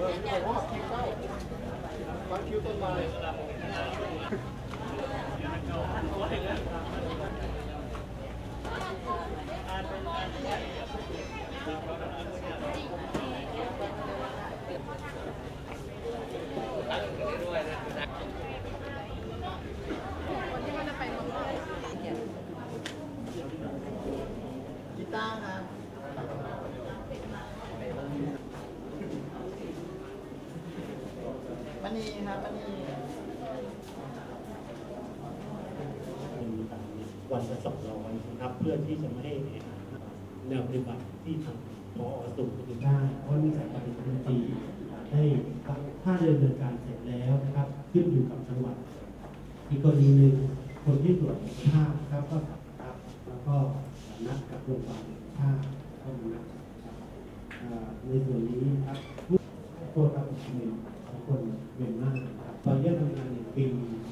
กีต มันนี่ครับมันนี่มีตามวันละสองร้อยนะครับ เพื่อที่จะไม่ให้แนวปฏิบัติที่ทางพอสูงขึ้นได้เพราะมีสายการบินดนตรีได้ถ้าเดินเนินการเสร็จแล้วนะครับ ขึ้นอยู่กับจังหวัดอีกกรณีหนึ่งคนที่ตรวจสุขภาพครับก็ครับแล้วก็นัดกับโรงพยาบาลถ้าเข้ามานัดครับอ่าในส่วนนี้ครับผู้โทษครับผมเป็นของคนเวียนมากครับตอนนี้ทำงานหนึ่งปี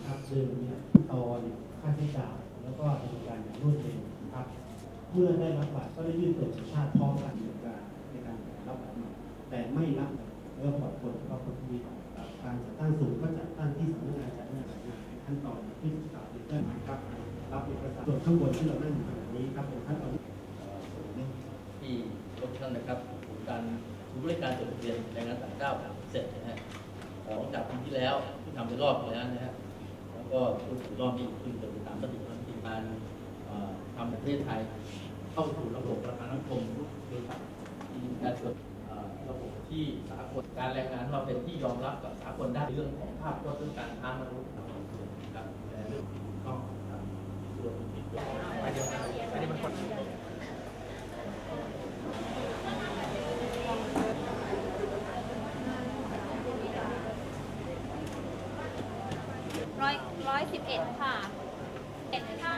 ครับเดิมเนี่ยตอนค่าใช้จ่ายแล้วก็ดำเนินกา รอย่างรวดเร็วครับ เมื่อได้รับบัตรก็ได้ยื่นตรวจสุขภาพร้อมกันในการในการรับบัตรใหม่แต่ไม่รับแล้วก็ปล่อยคนก็คนที่การจัดตั้งศูนย์ก็จัดตั้งที่สำนักงานจัดงานงานขั้นตอนที่ศึกษาติดตั้งครับรับเอกสารส่วนข้างบนที่เรานั่งอยู่ขณะนี้ครับเป็นขั้นตอนที่รถท่านนะครับการศูนย์บริการจดทะเบียนแรงงานต่างด้าวเสร็จนะฮะของจากปีที่แล้วที่ทำไปรอบที่แล้วนะฮะแล้วก็พูดถึงรอบนี้คือจะเป็นตามมติของที่การเประเทศไทย เข้าสู่ระบบประกันสังคมทุกบริษัทมีการตรวจเอ่อระบบที่สากลการแรงงานเราเป็นที่ยอมรับกับสากลได้เรื่องของภาพพจน์เรื่องการค้ามนุษย์นะครับแต่เรื่องกต้องรับส่วนผิดกฎหมายเดียวกันอันนี้มันคนร้อยร้อยสิบเอ็ดค่ะเอ็ดค่ะอ๋อทำงา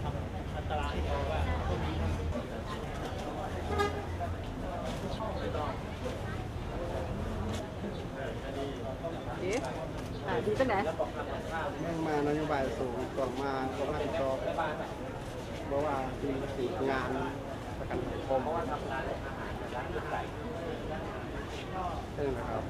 ด้แม่งมานโยบายสูงก่อนมาก็รับผิดชอบเพราะว่ามีสีงานประกันสังคมเพราะว่าทำงานอาหารร้านอาหารใช่ไหมครับ